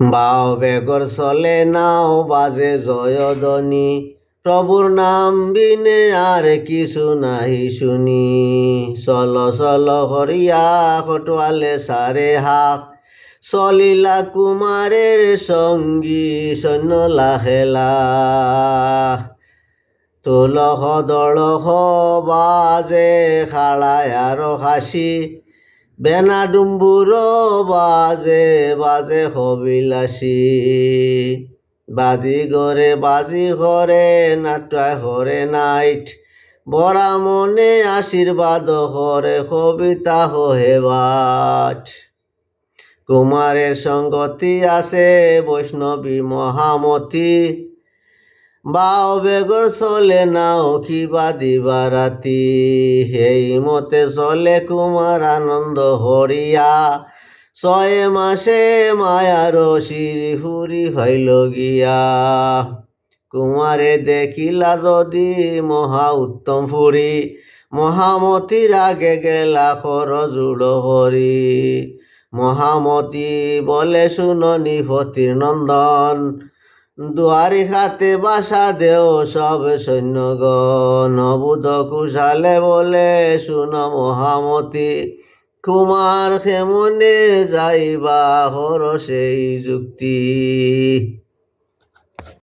বাও বেগর চলে, নাও বাজে জয়দনি প্রভুর নাম বিনে আর কিছু নাহি শুনি। চল চল হরিয়া খটোয়ালে সারে হাক। চলিলা কুমারের সঙ্গী সৈন্য লাহেলা তোলহ দলহ বাজে খাড়ায় আরও হাসি। বেনা ডুম্বুর বাজে বাজে হবিলাসী। বাজি গরে বাজি হরে, নাটায় হরে নাইট। বরা মনে আশীর্বাদ হরে, কবিতা হহে বাট। কুমারের সঙ্গতি আছে, বৈষ্ণবী মহামতি। বাও বেগর চলে নাও কিবা দিবা রাতি? সেই মতে চলে কুমার আনন্দ হরিয়া ছয় মাসে মায়ার শিরি ফুরি হইল গিয়া। কুমারে দেখিলা যদি মহা উত্তম ফুরি মহামতির আগে গেলা খর জুড় হরি মহামতি বলে শুননি ফতির নন্দন দুয়ারি খাতে বাসা দেও সব সৈন্যগণ। অবুধ কুশালে বলে, শুন মহামতি, কুমার খেমনে যাইবা? হর সেই যুক্তি।